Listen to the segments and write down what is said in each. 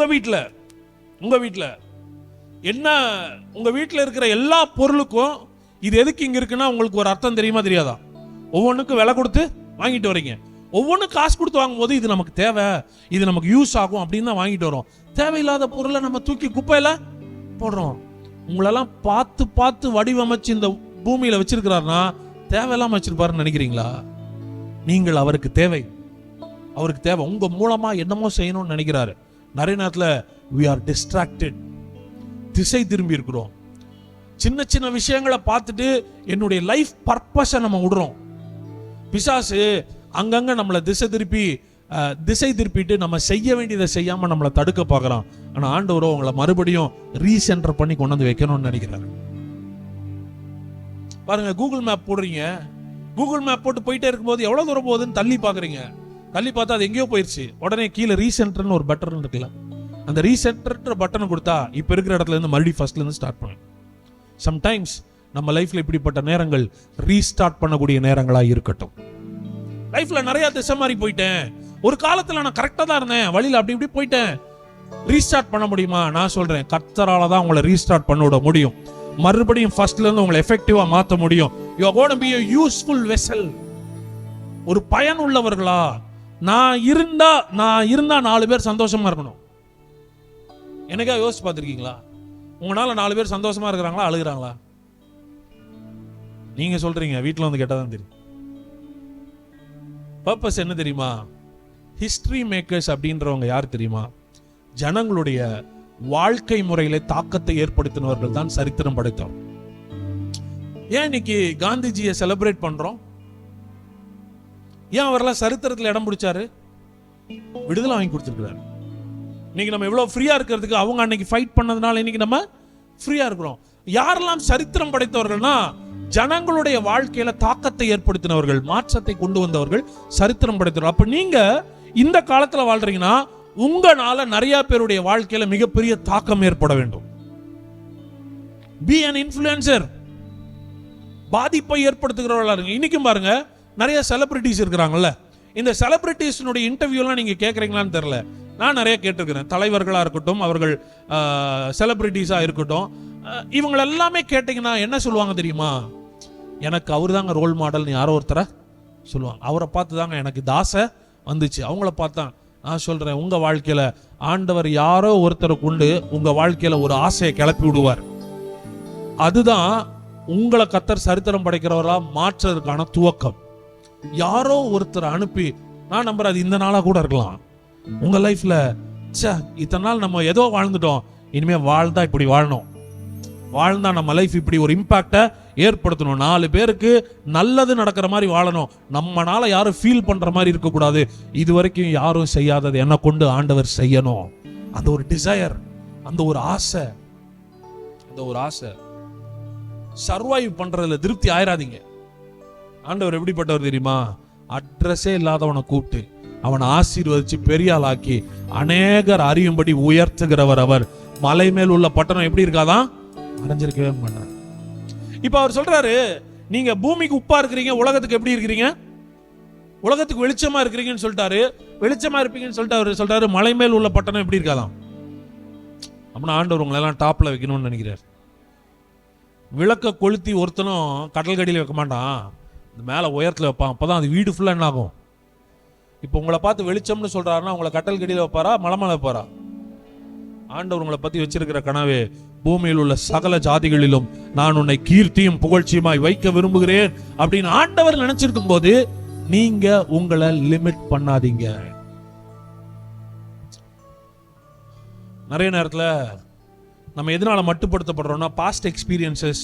உங்கள் வீட்டில் உங்கள் வீட்டில் என்ன உங்கள் வீட்டில் இருக்கிற எல்லா பொருளுக்கும் இது எதுக்கு இங்கே இருக்குன்னா உங்களுக்கு ஒரு அர்த்தம் தெரியுமா தெரியாதா? ஒவ்வொன்றுக்கும் விலை கொடுத்து வாங்கிட்டு வரீங்க ஒவ்வொன்றும் காசு கொடுத்து வாங்கும்போது இது நமக்கு தேவை இது நமக்கு யூஸ் ஆகும் அப்படின்னு தான் வாங்கிட்டு வரோம் தேவையில்லாத பொருளை நம்ம தூக்கி குப்பையில் போடுறோம். உங்களெல்லாம் பார்த்து பார்த்து வடிவமைச்சு இந்த பூமியில் வச்சிருக்கிறாருன்னா தேவையில்லாமல் வச்சிருப்பாருன்னு நினைக்கிறீங்களா? நீங்கள் அவருக்கு தேவை. அவருக்கு தேவை. உங்கள் மூலமாக என்னமோ செய்யணும்னு நினைக்கிறாரு. நிறைய நேரத்தில் வி ஆர் டிஸ்ட்ராக்டட் திசை திரும்பி இருக்கிறோம். சின்ன சின்ன விஷயங்களை பார்த்துட்டு என்னுடைய லைஃப் பர்பஸை நம்ம விடுறோம். பிசாசு அங்கங்கே நம்மளை திசை திருப்பி திசை திருப்பிட்டு நம்ம செய்ய வேண்டியதை செய்யாமல் நம்மளை தடுக்க பார்க்கறான். ஆனால் ஆண்டவரோ உங்களை மறுபடியும் ரீசென்டர் பண்ணி கொண்டு வந்து வைக்கணும்னு நினைக்கிறாரு. பாருங்க கூகுள் மேப் போடுறீங்க. கூகுள் மேப் போட்டு போயிட்டே இருக்கும்போது எவ்வளோ தூரம் போகுதுன்னு தள்ளி பார்க்குறீங்க. தள்ளி பார்த்தா அது எங்கேயோ போயிடுச்சு உடனே கீழே ரீசென்டர்னு ஒரு பட்டன் இருக்குல்ல. அந்த ரீசென்டர்ன்ற பட்டனை கொடுத்தா இப்போ இருக்கிற இடத்துல இருந்து மறுபடியும் ஃபர்ஸ்ட்லேருந்து ஸ்டார்ட் பண்ணும் சம்டைம்ஸ் நம்ம லைஃப்பில் இப்படிப்பட்ட நேரங்கள் ரீஸ்டார்ட் பண்ணக்கூடிய நேரங்களாக இருக்கட்டும். லைஃப்பில் நிறையா திசை மாறி போயிட்டேன். ஒரு காலத்தில் நான் கரெக்டாக தான் இருந்தேன். வழியில் அப்படி இப்படி போயிட்டேன். ரீஸ்டார்ட் பண்ண முடியுமா? நான் சொல்கிறேன் கத்தரால் தான் உங்களை ரீஸ்டார்ட் பண்ண விட முடியும். மறுபடியும் ஃபர்ஸ்ட்லேருந்து உங்களை எஃபெக்டிவாக மாற்ற முடியும். You got be useful vessel ஒரு பயன் உள்ளவர்களா நான் இருந்தா நான் இருந்தா நாலு பேர் சந்தோஷமா இருக்கணும். எனக்கா யோசிச்சு பார்த்துருக்கீங்களா? உங்களால நாலு பேர் சந்தோஷமா இருக்கிறாங்களா அழுகுறாங்களா? நீங்க சொல்றீங்க வீட்டில் வந்து கேட்டால் தான் தெரியும். பர்பஸ் என்ன தெரியுமா? ஹிஸ்டரி மேக்கர்ஸ் அப்படின்றவங்க யார் தெரியுமா? ஜனங்களுடைய வாழ்க்கை முறையில தாக்கத்தை ஏற்படுத்தினவர்கள் தான் சரித்திரம் படைத்தோம். ஏன் இன்னைக்கு காந்திஜியை செலிப்ரேட் பண்றோம்? ஏன் அவரெல்லாம் சரித்திரத்துல இடம் பிடிச்சாரு? விடுதலை வாங்கி கொடுத்துருக்கிறாரு. இன்னைக்கு நம்ம எவ்வளோ ஃப்ரீயா இருக்கிறதுக்கு அவங்க அன்னைக்கு ஃபைட் பண்ணதுனால இன்னைக்கு நம்ம ஃப்ரீயா இருக்கிறோம். யாரெல்லாம் சரித்திரம் படைத்தவர்கள்னா ஜனங்களுடைய வாழ்க்கையில தாக்கத்தை ஏற்படுத்தினவர்கள் மாற்றத்தை கொண்டு வந்தவர்கள் சரித்திரம் படைத்தவர்கள். அப்ப நீங்க இந்த காலத்துல வாழ்றீங்கன்னா உங்களால நிறைய பேருடைய வாழ்க்கையில மிகப்பெரிய தாக்கம் ஏற்பட வேண்டும். பி அன் இன்ஃபுளுசர் பாதிப்பை ஏற்படுத்துகிறவர்களா இருங்க. இன்னைக்கும் பாருங்க நிறைய செலிபிரிட்டிஸ் இருக்கிறாங்கல்ல. இந்த செலிபிரிட்டிஸ்னுடைய இன்டர்வியூலாம் நீங்கள் கேட்குறீங்களான்னு தெரில நான் நிறைய கேட்டிருக்கிறேன். தலைவர்களாக இருக்கட்டும் அவர்கள் செலிபிரிட்டிஸாக இருக்கட்டும். இவங்களை எல்லாமே கேட்டிங்கன்னா என்ன சொல்லுவாங்க தெரியுமா? எனக்கு அவர் தாங்க ரோல் மாடல்னு யாரோ ஒருத்தரை சொல்லுவாங்க. அவரை பார்த்து தாங்க எனக்கு தாசை வந்துச்சு. அவங்கள பார்த்தான் நான் சொல்கிறேன் உங்கள் வாழ்க்கையில் ஆண்டவர் யாரோ ஒருத்தரை கொண்டு உங்கள் வாழ்க்கையில் ஒரு ஆசையை கிளப்பி விடுவார். அதுதான் உங்களை கத்தர் சரித்திரம் படைக்கிறவரா மாற்றுறதுக்கான துவக்கம். யாரோ ஒருத்தரை அனுப்பி நான் நம்புறேன் அது இந்த நாளா கூட இருக்கலாம். உங்க லைஃப்ல சே இத்தனை நாள் நம்ம ஏதோ வாழ்ந்துட்டோம். இனிமே வாழ்ந்தா இப்படி வாழணும். வாழ்ந்தா நம்ம லைஃப் இப்படி ஒரு இம்பாக்டை ஏற்படுத்தணும். நாலு பேருக்கு நல்லது நடக்கிற மாதிரி வாழணும். நம்மனால யாரும் ஃபீல் பண்ற மாதிரி இருக்கக்கூடாது. இது வரைக்கும் யாரும் செய்யாதது என்ன கொண்டு ஆண்டவர் செய்யணும். அந்த ஒரு டிசையர் அந்த ஒரு ஆசை அந்த ஒரு ஆசை சர்வைவ் பண்றதுல திருப்தி ஆயிராதீங்க. ஆண்டவர் எப்படிப்பட்டவர் தெரியுமா? அட்ரஸே இல்லாதவனை கூப்பிட்டு அவனை ஆசீர்வதிச்சு பெரிய ஆளாக்கி அநேகர் அறியும்படி உயர்த்துகிறவர் அவர். மலை மேல் உள்ள பட்டணம் எப்படி இருக்காதான் அடைஞ்சிருக்கவே மாட்டார். இப்ப அவர் சொல்றாரு நீங்க பூமிக்கு உப்பா இருக்கிறீங்க உலகத்துக்கு எப்படி இருக்கிறீங்க? உலகத்துக்கு வெளிச்சமா இருக்கிறீங்கன்னு சொல்லிட்டாரு. வெளிச்சமா இருப்பீங்கன்னு சொல்லிட்டு அவர் சொல்றாரு மலை மேல் உள்ள பட்டணம் எப்படி இருக்காதாம் அப்படின்னா ஆண்டவர் உங்களை எல்லாம் டாப்ல வைக்கணும்னு நினைக்கிறார். விளக்க கொளுத்தி ஒருத்தனும் கடல் கடியில் வைக்க மாட்டான். மேலே உயரத்தில் வைப்பான். அப்போ தான் அது வீடு ஃபுல்லாக என்ன ஆகும்? இப்போ உங்களை பார்த்து வெளிச்சம்னு சொல்கிறாருன்னா உங்களை கட்டல் கடியில் வைப்பாரா மலை மேலே வைப்பாரா? ஆண்டவர் உங்களை பற்றி வச்சிருக்கிற கனவே பூமியில் உள்ள சகல ஜாதிகளிலும் நான் உன்னை கீர்த்தியும் புகழ்ச்சியுமாய் வைக்க விரும்புகிறேன் அப்படின்னு ஆண்டவர் நினைச்சிருக்கும் போது நீங்க உங்களை லிமிட் பண்ணாதீங்க. நிறைய நேரத்தில் நம்ம எதனால மட்டுப்படுத்தப்படுறோம்னா பாஸ்ட் எக்ஸ்பீரியன்சஸ்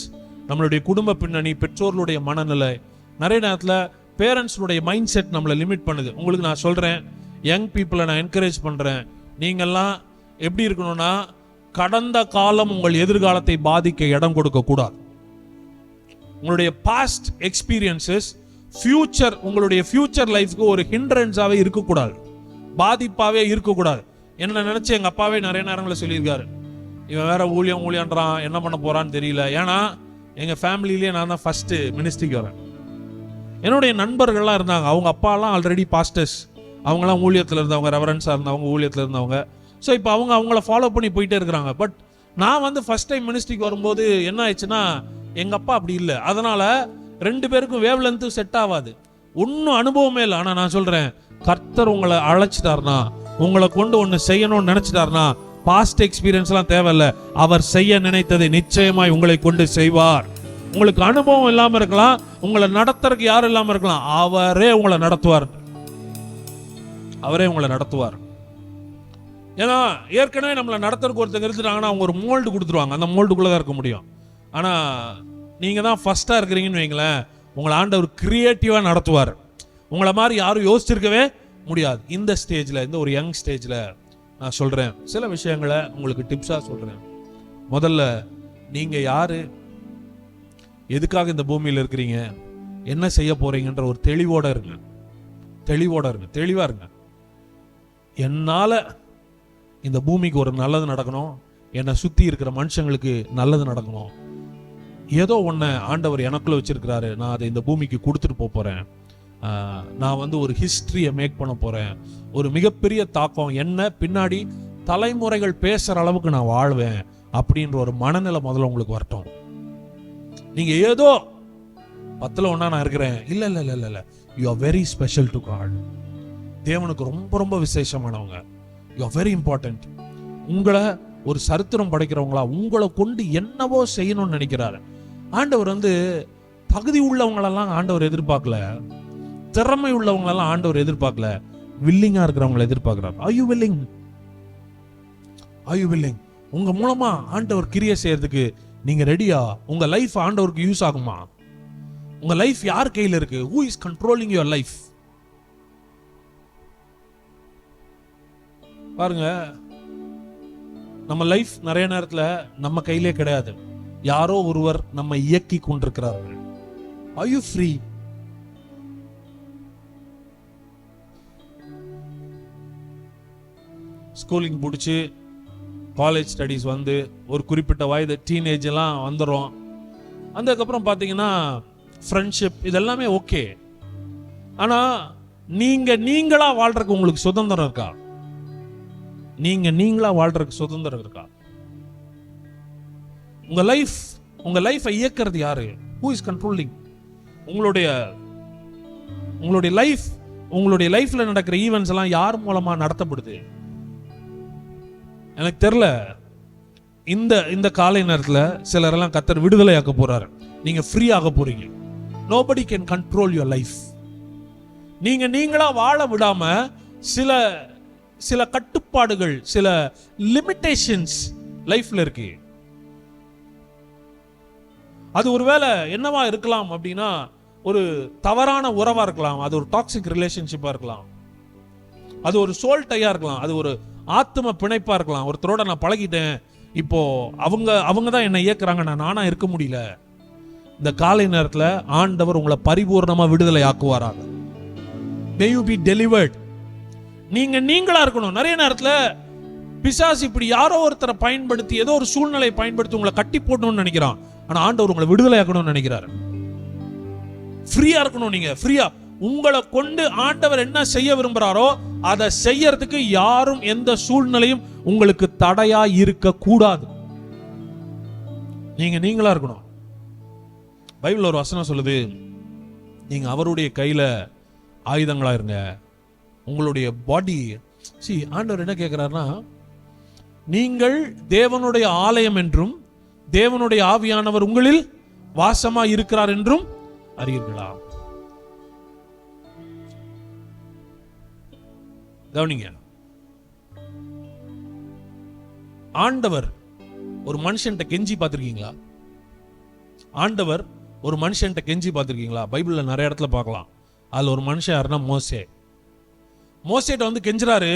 நம்மளுடைய குடும்ப பின்னணி பெற்றோர்களுடைய மனநிலை நிறைய நேரத்தில் பேரண்ட்ஸுடைய மைண்ட் செட் நம்மளை லிமிட் பண்ணுது. உங்களுக்கு நான் சொல்கிறேன் யங் பீப்புளை நான் என்கரேஜ் பண்ணுறேன் நீங்கள்லாம் எப்படி இருக்கணும்னா கடந்த காலம் உங்கள் எதிர்காலத்தை பாதிக்க இடம் கொடுக்கக்கூடாது உங்களுடைய பாஸ்ட் எக்ஸ்பீரியன்சஸ் ஃபியூச்சர் உங்களுடைய ஃபியூச்சர் லைஃப்க்கு ஒரு ஹிண்ட்ரன்ஸாகவே இருக்கக்கூடாது. பாதிப்பாகவே இருக்கக்கூடாது. என்ன நினச்சி எங்கள் அப்பாவே நிறைய நேரங்களில் சொல்லியிருக்காரு. இவன் வேற ஊழியம் ஊழியன்றான் என்ன பண்ண போகிறான்னு தெரியல. ஏன்னா எங்கள் ஃபேமிலியிலே நான் தான் ஃபஸ்ட்டு மினிஸ்ட்ரிக்கு வரேன். என்னுடைய நண்பர்கள்லாம் இருந்தாங்க. அவங்க அப்பாலாம் ஆல்ரெடி பாஸ்டர்ஸ் அவங்களாம் ஊழியத்தில் இருந்தவங்க ரெவரன்ஸாக இருந்தவங்க ஊழியத்தில் இருந்தவங்க. ஸோ இப்போ அவங்க அவங்கள ஃபாலோ பண்ணி போயிட்டே இருக்கிறாங்க. பட் நான் வந்து ஃபர்ஸ்ட் டைம் மினிஸ்ட்ரிக்கு வரும்போது என்ன ஆயிடுச்சுன்னா எங்கள் அப்பா அப்படி இல்லை. அதனால் ரெண்டு பேருக்கும் வேவ் லென்த்து செட் ஆகாது. ஒன்றும் அனுபவமே இல்லை. ஆனால் நான் சொல்கிறேன் கர்த்தர் உங்களை அழைச்சிட்டாருனா உங்களை கொண்டு ஒன்று செய்யணும்னு நினச்சிட்டாருனா பாஸ்ட் எக்ஸ்பீரியன்ஸ்லாம் தேவையில்ல. அவர் செய்ய நினைத்ததை நிச்சயமாய் உங்களை கொண்டு செய்வார். உங்களுக்கு அனுபவம் இல்லாமல் இருக்கலாம் உங்களை நடத்துறதுக்கு யாரும் இல்லாமல் இருக்கலாம். அவரே உங்களை நடத்துவார். அவரே உங்களை நடத்துவார். ஏன்னா ஏற்கனவே நம்மளை நடத்துறதுக்கு ஒருத்தர் இருந்துட்டாங்கன்னா அவங்க ஒரு மோல்டு கொடுத்துருவாங்க. அந்த மோல்டுக்குள்ளே தான் இருக்க முடியும். ஆனால் நீங்கள் தான் ஃபஸ்ட்டாக இருக்கிறீங்கன்னு வைங்களேன் உங்களை ஆண்டவர் கிரியேட்டிவாக நடத்துவார். உங்களை மாதிரி யாரும் யோசிச்சிருக்கவே முடியாது. இந்த ஸ்டேஜில் இந்த ஒரு யங் ஸ்டேஜில் நான் சொல்கிறேன் சில விஷயங்களை உங்களுக்கு டிப்ஸாக சொல்கிறேன் முதல்ல நீங்கள் யார்? எதுக்காக இந்த பூமியில் இருக்கிறீங்க? என்ன செய்ய போறீங்கன்ற ஒரு தெளிவோட இருங்க. தெளிவோட இருங்க. தெளிவா இருங்க. என்னால இந்த பூமிக்கு ஒரு நல்லது நடக்கணும். என்னை சுத்தி இருக்கிற மனுஷங்களுக்கு நல்லது நடக்கணும். ஏதோ ஒன்று ஆண்டவர் எனக்குள்ள வச்சிருக்கிறாரு. நான் அதை இந்த பூமிக்கு கொடுத்துட்டு போக போறேன். நான் வந்து ஒரு ஹிஸ்ட்ரியை மேக் பண்ண போறேன். ஒரு மிகப்பெரிய தாக்கம். என்ன? பின்னாடி தலைமுறைகள் பேசுற அளவுக்கு நான் வாழ்வேன் அப்படின்ற ஒரு மனநிலை முதல்ல உங்களுக்கு வரட்டும். நீங்க ஏதோ பத்தில் ஒன்னா நான் இருக்கிறேன். இல்ல இல்ல இல்லை இல்ல you are very special to God தேவனுக்கு ரொம்ப ரொம்ப விசேஷமானவங்க. யூ ஆர் வெரி இம்பார்ட்டன்ட் உங்களை ஒரு சரித்திரம் படைக்கிறவங்களா உங்களை கொண்டு என்னவோ செய்யணும்னு நினைக்கிறாரு. ஆண்டவர் வந்து தகுதி உள்ளவங்களெல்லாம் ஆண்டவர் எதிர்பார்க்கல. திறமை உள்ளவங்களெல்லாம் ஆண்டவர் எதிர்பார்க்கல. வில்லிங்கா இருக்கிறவங்களை எதிர்பார்க்கிறார். I you willing I you willing உங்க மூலமா ஆண்டவர் கிரியை செய்யறதுக்கு நீங்க ரெடியா உங்க லைஃப் ஆண்டவருக்கு யூஸ் ஆகுமா? உங்க லைஃப் யார் கையில இருக்கு? Who is controlling your life பாருங்க. நம்ம லைஃப் நிறைய நேரத்தில் நம்ம கையிலே கிடையாது. யாரோ ஒருவர் நம்ம இயக்கி கொண்டிருக்கிறார்கள். ஐ யூ ஃப்ரீ ஸ்கூலிங் முடிச்சு காலேஜ் ஸ்டடீஸ் வந்து ஒரு குறிப்பிட்ட வயது டீனேஜ் எல்லாம் வந்துடும் அதுக்கப்புறம் பார்த்தீங்கன்னா ஃப்ரெண்ட்ஷிப் இதெல்லாமே ஓகே ஆனால் நீங்கள் நீங்களாக வாழ்றதுக்கு உங்களுக்கு சுதந்திரம் இருக்கா? நீங்கள் நீங்களாக வாழ்றதுக்கு சுதந்திரம் இருக்கா? உங்கள் லைஃப் உங்கள் லைஃப்பை இயக்கிறது யாரு? ஹூ இஸ் கண்ட்ரோலிங் உங்களுடைய உங்களுடைய லைஃப் உங்களுடைய லைஃப்பில் நடக்கிற ஈவெண்ட்ஸ் எல்லாம் யார் மூலமாக நடத்தப்படுது? எனக்கு தெரில இந்த இந்த காலை நேரத்தில் சிலரெல்லாம் கத்தர் விடுதலையாக்க போகிறாரு நீங்கள் ஃப்ரீ ஆக போகிறீங்க nobody can control your life நீங்கள் நீங்களாக வாழ விடாமல் சில சில கட்டுப்பாடுகள் சில லிமிட்டேஷன்ஸ் லைஃப்பில் இருக்கு. அது ஒருவேளை என்னவா இருக்கலாம் அப்படின்னா ஒரு தவறான உறவாக இருக்கலாம் அது ஒரு டாக்ஸிக் ரிலேஷன்ஷிப்பாக இருக்கலாம். அது ஒரு சோல்டையாக இருக்கலாம் அது ஒரு ஆத்ம பிணைப்பா இருக்கலாம். ஒருத்தரோட நான் பழகிட்டேன். இப்போ அவங்க அவங்க தான் என்னை இயக்குறாங்க. நான் நானாக இருக்க முடியல. இந்த காலை நேரத்துல ஆண்டவர் உங்களை பரிபூர்ணமாக விடுதலை ஆக்குவாராங்க மே யூ பி டெலிவர்ட் நீங்க நீங்களா இருக்கணும். நிறைய நேரத்துல பிசாஸ் இப்படி யாரோ ஒருத்தரை பயன்படுத்தி ஏதோ ஒரு சூழ்நிலையை பயன்படுத்தி உங்களை கட்டி போடணும்னு நினைக்கிறான். ஆனா ஆண்டவர் உங்களை விடுதலை ஆக்கணும்னு நினைக்கிறாரு. ஃப்ரீயா இருக்கணும் நீங்க. ஃப்ரீயா உங்களை கொண்டு ஆண்டவர் என்ன செய்ய விரும்புறாரோ அதை செய்யறதுக்கு யாரும் எந்த சூழ்நிலையும் உங்களுக்கு தடையா இருக்க கூடாது. நீங்க நீங்களா இருக்கணும். பைபிள் ஒரு வசனம் சொல்லுது நீங்க அவருடைய கையில ஆயுதங்களா இருங்க. உங்களுடைய பாடி சி ஆண்டவர் என்ன கேட்கிறாருன்னா நீங்கள் தேவனுடைய ஆலயம் என்றும் தேவனுடைய ஆவியானவர் உங்களில் வாசமா இருக்கிறார் என்றும் அறியீர்களா? கவனிங்க. ஆண்டவர் ஒரு மனுஷன்ட்ட கெஞ்சி பார்த்துருக்கீங்களா? ஆண்டவர் ஒரு மனுஷன்ட்ட கெஞ்சி பார்த்துருக்கீங்களா? பைபிள்ல நிறைய இடத்துல பார்க்கலாம். அதுல ஒரு மனுஷன் யாருன்னா மோசே. மோசேட்ட வந்து கெஞ்சுறாரு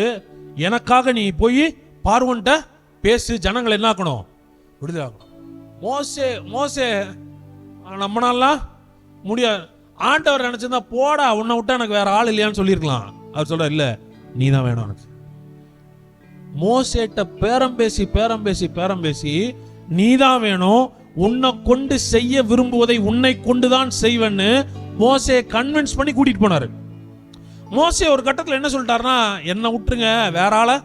எனக்காக நீ போய் பார்வன்ட்ட பேசு ஜனங்களை என்ன ஆக்கணும்? விடுதலை மோசே மோசே நம்மளாலாம் முடியாது. ஆண்டவர் நினச்சிருந்தா போடா உன்னை விட்டா எனக்கு வேற ஆள் இல்லையான்னு சொல்லியிருக்கலாம். அவர் சொல்றாரு இல்லை நீ தான் வேணும் எனக்கு மோசேட்ட பேரம் பேசி பேரம் பேசி பேரம் பேசி நீ தான் வேணும் உன்னை கொண்டு செய்ய விரும்புவதை உன்னை கொண்டுதான் செய்வேன்னு மோசையை கன்வின்ஸ் பண்ணி கூட்டிட்டு போனாரு. மோசே ஒரு கட்டத்தில் என்ன சொல்லிட்டாருன்னா என்னை விட்டுருங்க வேற ஆளை.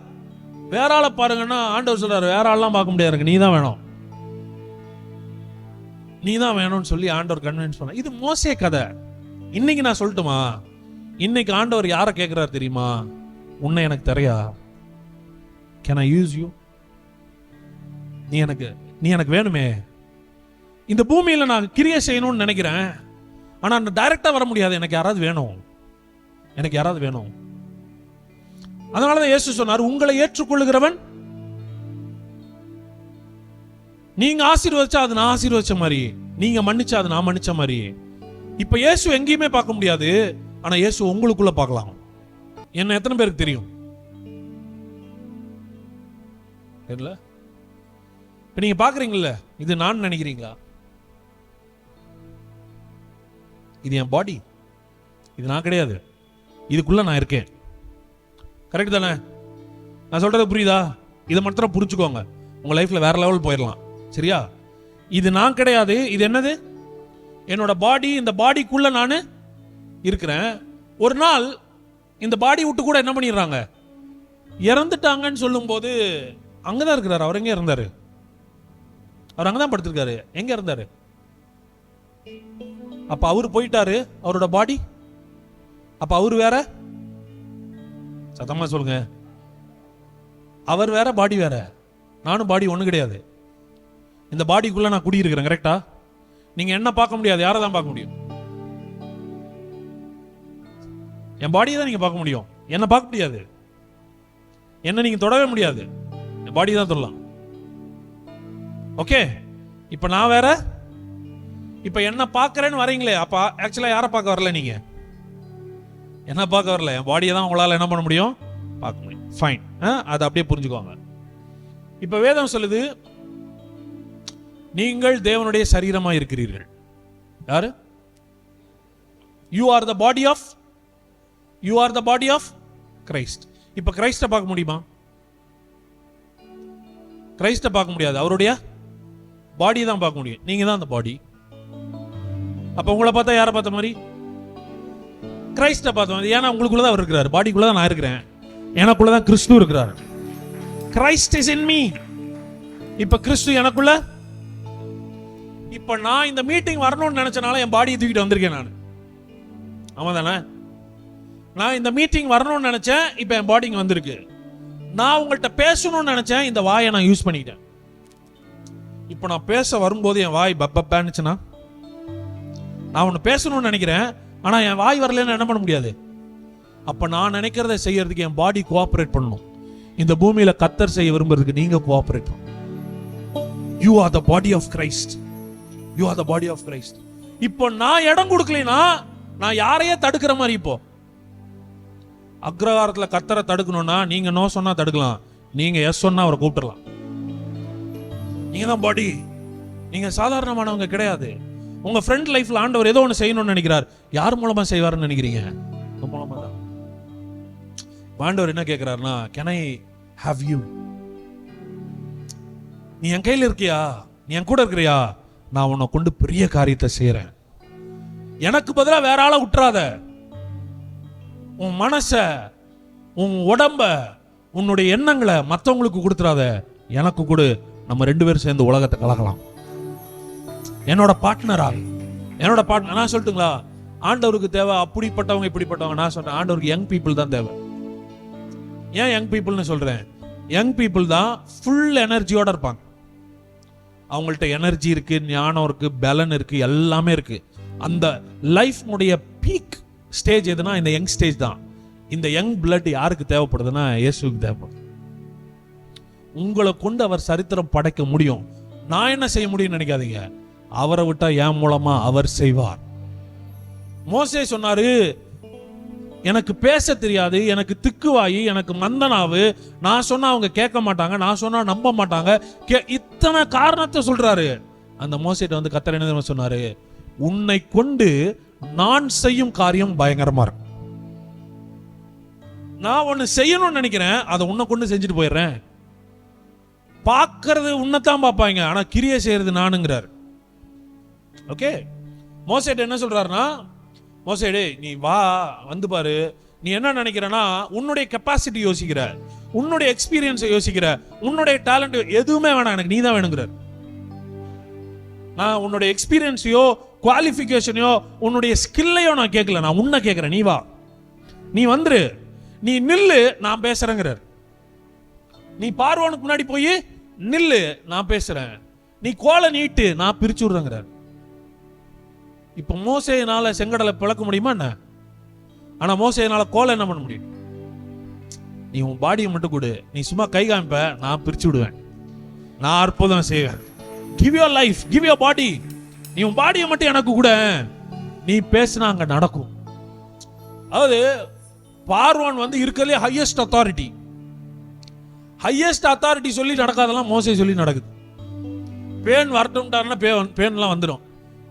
வேற ஆளை பாருங்கன்னா ஆண்டவர் சொல்றாரு வேற ஆள்லாம் பார்க்க முடியாது நீ தான் வேணும். நீ தான் வேணும்னு சொல்லி ஆண்டவர் கன்வின்ஸ் பண்ண இது மோசே கதை. இன்னைக்கு நான் சொல்லட்டுமா? இன்னைக்கு ஆண்டவர் யாரை கேட்கிறார் தெரியுமா? உன்னை எனக்கு தெரியா? கேன் ஐ யூஸ் யூ நீ எனக்கு நீ எனக்கு வேணுமே? இந்த பூமியில் நான் கிரியை செய்யணும்னு நினைக்கிறேன். ஆனால் நான் டைரெக்டாக வர முடியாது. எனக்கு யாராவது வேணும். எனக்கு யாராவது வேணும். அதனாலதான் இயேசு சொன்னார் உங்களை ஏற்றுக்கொள்ளுகிறவன் நீங்க ஆசீர்வதிச்சா அது நான் ஆசீர்வதிச்ச மாதிரி. நீங்க மன்னிச்சா அது நான் மன்னிச்ச மாதிரி. இப்ப இயேசு எங்கேயுமே பார்க்க முடியாது. ஆனா இயேசு உங்களுக்குள்ள பார்க்கலாம். என்ன எத்தனை பேருக்கு தெரியும்? தெரியல? இப்ப நீங்க பாக்குறீங்கல்ல இது நான் நினைக்கிறீங்களா? இது என் பாடி இது நான் கிடையாது. இதுக்குள்ள நான் இருக்கேன். கரெக்ட் தானே? நான் சொல்றது புரியுதா? இதை மட்டும் புரிஞ்சுக்கோங்க. உங்க லைஃப்ல வேற லெவல் போயிடலாம். சரியா? இது நான் கிடையாது. இது என்னது? என்னோட பாடி இந்த பாடிக்குள்ள நான் இருக்கிறேன். ஒரு நாள் இந்த பாடி விட்டு கூட என்ன பண்ணிடுறாங்க? இறந்துட்டாங்கன்னு சொல்லும்போது அங்கதான் இருக்கிறார். அவர் எங்கே இருந்தார் அவர் அங்கதான் படுத்திருக்காரு. எங்கே இருந்தார் அப்போ அவர் போயிட்டாரு. அவரோட பாடி அப்போ அவர் வேற? சத்தமாக சொல்லுங்க. அவர் வேற பாடி வேற? நானும் பாடி ஒன்றும் கிடையாது. இந்த பாடிக்குள்ள நான் குடியிருக்கிறேன் கரெக்டா நீங்கள் என்ன பார்க்க முடியாது. யாரை தான் பார்க்க முடியும்? என் பாடியை தான் நீங்க பார்க்க முடியும். என்ன பார்க்க முடியாது. என்ன நீங்க தொடவே முடியாது. என் பாடி தான் தொடலாம். ஓகே இப்போ நான் வேற? இப்போ என்ன பார்க்கறேன்னு வரீங்களே அப்ப ஆக்சுவலா யாரை பார்க்க வரல நீங்க? என்ன பார்க்க வரல. என் பாடியை தான் உங்களால என்ன பண்ண முடியும்? பார்க்க முடியும். ஃபைன் அதை அப்படியே புரிஞ்சுக்கோங்க. இப்போ வேதம் சொல்லுது நீங்கள் தேவனுடைய சரீரமா இருக்கிறீர்கள். யாரு? You are the body of you are the body of Christ இப்ப கிரைஸ்ட பார்க்க முடியுமா? கிரைஸ்ட பார்க்க முடியாது. அவருடைய பாடி தான் பார்க்க முடியும். நீங்க தான் அந்த பாடி அப்ப உங்களை பார்த்தா யாரை பார்த்த மாதிரி? கிரைஸ்ட பார்த்த மாதிரி. ஏன்னா உங்களுக்குள்ள தான் அவர் இருக்கிறார். பாடிக்குள்ள தான் நான் இருக்கிறேன். எனக்குள்ள தான் கிறிஸ்து இருக்கிறார். கிரைஸ்ட் இஸ் இன் மீ இப்ப கிறிஸ்து எனக்குள்ள? இப்ப நான் இந்த மீட்டிங் வரணும்னு நினைச்சனால என் பாடியை தூக்கிட்டு வந்திருக்கேன் நான். ஆமா தானே நான் இந்த மீட்டிங் வரணும்னு நினச்சேன் இப்போ என் பாடிங் வந்திருக்கு. நான் உங்கள்கிட்ட பேசணும்னு நினச்சேன் இந்த வாயை நான் யூஸ் பண்ணிக்கிட்டேன் இப்போ நான் பேச வரும்போது என் வாய் பப்பப்பான்னுச்சுன்னா நான் ஒன்று பேசணும்னு நினைக்கிறேன் ஆனால் என் வாய் வரலன்னு என்ன பண்ண முடியாது? அப்போ நான் நினைக்கிறத செய்யறதுக்கு என் பாடி கோஆப்ரேட் பண்ணணும் இந்த பூமியில் கத்தர் செய்ய விரும்புறதுக்கு நீங்கள் கோஆப்ரேட் பண்ணணும் you are the body of Christ you are the body of Christ இப்போ நான் இடம் கொடுக்கலனா நான் யாரையே தடுக்கிற மாதிரி இப்போ? அக்ரகாரத்தில் கத்தரை தடுக்கணும்னா நீங்க நோ சொன்னா தடுக்கலாம். நீங்க எஸ் சொன்னா அவரை கூப்பிடலாம். நீங்க தான் பாடி நீங்க சாதாரணமானவங்க கிடையாது. உங்க ஃப்ரெண்ட் லைஃப்ல ஆண்டவர் ஏதோ ஒன்று செய்யணும்னு நினைக்கிறார். யார் மூலமா செய்வாருன்னு நினைக்கிறீங்க? உங்க மூலமா தான். ஆண்டவர் என்ன கேட்கிறாருன்னா கேன் ஐ ஹாவ் யூ நீ என் கையில் இருக்கியா? நீ என் கூட இருக்கிறியா? நான் உன்னை கொண்டு பெரிய காரியத்தை செய்யறேன் எனக்கு பதிலா வேற ஆளை விட்டுறாத உன் மனச உன் உடம்ப உன்னுடைய எண்ணங்களை மற்றவங்களுக்கு கொடுத்துறாத. எனக்கு கொடு. நம்ம ரெண்டு பேரும் சேர்ந்து உலகத்தை கலக்கலாம். என்னோட பார்ட்னரா என்னோட பார்ட்னர் நான் சொல்லட்டுங்களா? ஆண்டவருக்கு தேவை அப்படிப்பட்டவங்க இப்படிப்பட்டவங்க. நான் சொல்றேன் ஆண்டவருக்கு யங் பீப்புள் தான் தேவை. ஏன் யங் பீப்புள்னு சொல்றேன்? யங் பீப்புள் தான் ஃபுல் எனர்ஜியோட இருப்பாங்க. அவங்கள்ட்ட எனர்ஜி இருக்கு ஞானம் இருக்கு பலன் இருக்கு எல்லாமே இருக்கு. அந்த லைஃப்னுடைய பீக் ஸ்டேஜ் எதுனா இந்த யங் ஸ்டேஜ் தான். இந்த யங் பிளட் யாருக்கு தேவைப்படுதுன்னா இயேசுக்கு தேவைப்படுது. உங்களை கொண்டு அவர் சரித்திரம் படைக்க முடியும். நான் என்ன செய்ய முடியும்னு நினைக்காதீங்க. அவரை விட்டா என் மூலமா அவர் செய்வார். மோசே சொன்னாரு எனக்கு பேச தெரியாது எனக்கு திக்குவாயி எனக்கு மந்தனாவு. நான் சொன்னா அவங்க கேட்க மாட்டாங்க நான் சொன்னா நம்ப மாட்டாங்க. கே- இத்தனை காரணத்தை சொல்றாரு. அந்த மோசிட்ட வந்து கத்தர் என்ன சொன்னாரு? உன்னை கொண்டு நான் செய்யும் காரியம் பயங்கரமா இருக்கும். நான் ஒன்று செய்யணும்னு நினைக்கிறேன் அதை உன்னை கொண்டு செஞ்சுட்டு போயிடுறேன். பார்க்கறது உன்னைத்தான் பார்ப்பாங்க ஆனா கிரியை செய்யறது நானுங்கிறார். ஓகே? மோசேட் என்ன சொல்றாருன்னா மோசேடு நீ வா வந்து பாரு. நீ என்ன நினைக்கிறனா உன்னுடைய கெப்பாசிட்டி யோசிக்கிற உன்னுடைய எக்ஸ்பீரியன்ஸை யோசிக்கிற உன்னுடைய டேலண்ட் எதுவுமே வேணாம் எனக்கு நீ தான் வேணுங்கிறார். நான் உன்னுடைய எக்ஸ்பீரியன்ஸையோ குவாலிஃபிகேஷனையோ உன்னுடைய ஸ்கில்லையோ நான் கேட்கல. நான் உன்னை கேட்குறேன். நீ வா. நீ வந்துரு. நீ நில்லு நான் பேசுறேங்கிறார். நீ பார்வோனுக்கு முன்னாடி போய் நில்லு நான் பேசுறேன். நீ கோலை நீட்டு நான் பிரிச்சு விடுறேங்கிறார். இப்ப மோசையினால செங்கடலை பிளக்க முடியுமா என்ன? ஆனா மோசையினால கோலை என்ன பண்ண முடியும்? நீ உன் பாடியை மட்டும் கொடு. நீ சும்மா கை காமிப்ப நான் பிரிச்சு விடுவேன். நான் அற்புதம் செய்வேன். Give your life give your body நீ உன் பாடியை மட்டும் எனக்கு கூட. நீ பேசினா அங்க நடக்கும். அதாவது பார்வான் வந்து இருக்கிறதுலே ஹையஸ்ட் அத்தாரிட்டி ஹையஸ்ட் அத்தாரிட்டி சொல்லி நடக்காதெல்லாம் மோசை சொல்லி நடக்குது. பேன் வரட்டும்ட்டாருன்னா பேன் பேன்லாம் வந்துடும்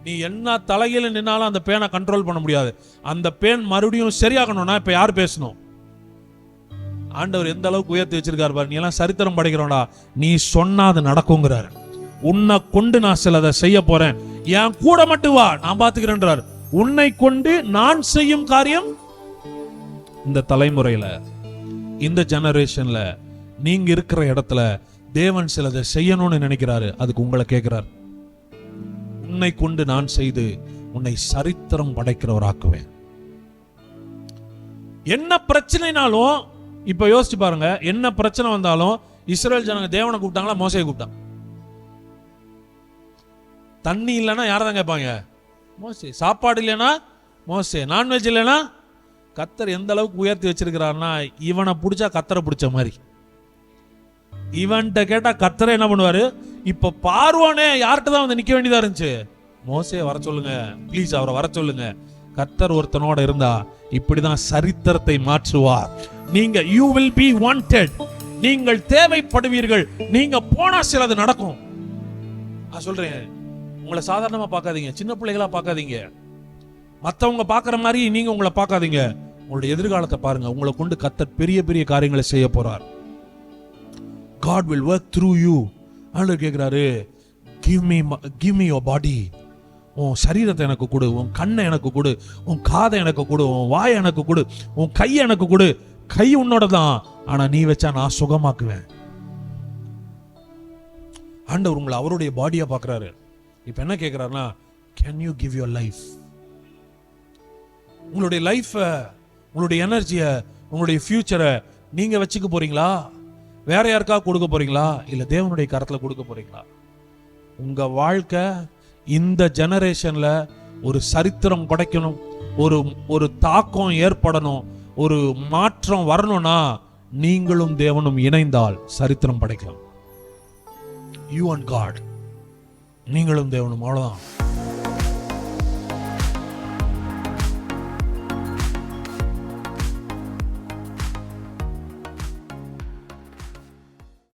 நீ என்ன தலையில் நின்னாலும் அந்த பேனை கண்ட்ரோல் பண்ண முடியாது. அந்த பேன் மறுபடியும் சரியாகணும்னா இப்ப யார் பேசணும்? ஆண்டவர் எந்த அளவுக்கு உயர்த்தி வச்சிருக்காரு பாரு நீ எல்லாம் சரித்திரம் படைக்கிறோம்டா. நீ சொன்னா அது நடக்குங்கிறாரு. உன்னை கொண்டு நான் சிலதை செய்ய போறேன். என் கூட மட்டும் வா. நான் பாத்துக்கிறேன்றார் உன்னை கொண்டு நான் செய்யும் காரியம்? இந்த தலைமுறையில இந்த ஜெனரேஷன்ல நீங்க இருக்கிற இடத்துல தேவன் சிலதை செய்யணும்னு நினைக்கிறாரு. அதுக்கு உங்களை கேட்கிறார். உன்னை கொண்டு நான் செய்து உன்னை சரித்திரம் படைக்கிறவராக்குவேன். என்ன பிரச்சனைனாலும் இப்ப யோசிச்சு பாருங்க என்ன பிரச்சனை வந்தாலும் இஸ்ரேல் ஜனங்க தேவனை கூப்பிட்டாங்களா மோசையை கூப்பிட்டான் தண்ணி இல்லைன்னா யாரை தான் கேட்பாங்க? மோசே. சாப்பாடு இல்லைன்னா மோசே. நான்வெஜ் இல்லைன்னா கத்தர் எந்த அளவுக்கு உயர்த்தி வச்சிருக்கிறாருன்னா இவனை பிடிச்சா கத்தரை பிடிச்ச மாதிரி. இவன்கிட்ட கேட்டால் கத்தரை என்ன பண்ணுவார்? இப்போ பார்வானே யார்கிட்ட தான் வந்து நிற்க வேண்டியதாக இருந்துச்சு? மோசே வர சொல்லுங்க. ப்ளீஸ் அவரை வர சொல்லுங்க. கத்தர் ஒருத்தனோட இருந்தா இப்படிதான் சரித்திரத்தை மாற்றுவார். நீங்க யூ வில் பி வாண்டட் நீங்கள் தேவைப்படுவீர்கள். நீங்க போனா சிலது நடக்கும். நான் சொல்றேன். உங்களை சாதாரணமாக பார்க்காதீங்க. சின்ன பிள்ளைகளா பார்க்காதீங்க. மற்றவங்க பார்க்குற மாதிரி நீங்க உங்களை பார்க்காதீங்க. உங்களுடைய எதிர்காலத்தை பாருங்க. உங்களை கொண்டு கத்தர் பெரிய பெரிய காரியங்களை செய்ய போறார். God will work through you ஆண்டவர் கேட்குறாரு give me give me your body உன் சரீரத்தை எனக்கு கொடு. உன் கண்ணை எனக்கு கொடு. உன் காதை எனக்கு கொடு. உன் வாயை எனக்கு கொடு. உன் கை எனக்கு கொடு. கை உன்னோட தான் ஆனால் நீ வச்சா நான் சுகமாக்குவேன். ஆண்டவர் உங்களை அவருடைய பாடியாக பார்க்குறாரு. இப்போ என்ன கேட்குறாருன்னா can you give your life உங்களுடைய லைஃப்பை உங்களுடைய எனர்ஜியை உங்களுடைய ஃப்யூச்சரை நீங்கள் வச்சுக்க போகிறீங்களா வேற யாருக்கா கொடுக்க போகிறீங்களா இல்லை தேவனுடைய கரத்தில் கொடுக்க போகிறீங்களா உங்கள் வாழ்க்கை இந்த ஜெனரேஷனில் ஒரு சரித்திரம் படைக்கணும் ஒரு ஒரு தாக்கம் ஏற்படணும் ஒரு மாற்றம் வரணும்னா நீங்களும் தேவனும் இணைந்தால் சரித்திரம் படைக்கலாம். யூ அண்ட் காட் நீங்களும் தேவனும். அவ்வளோதான்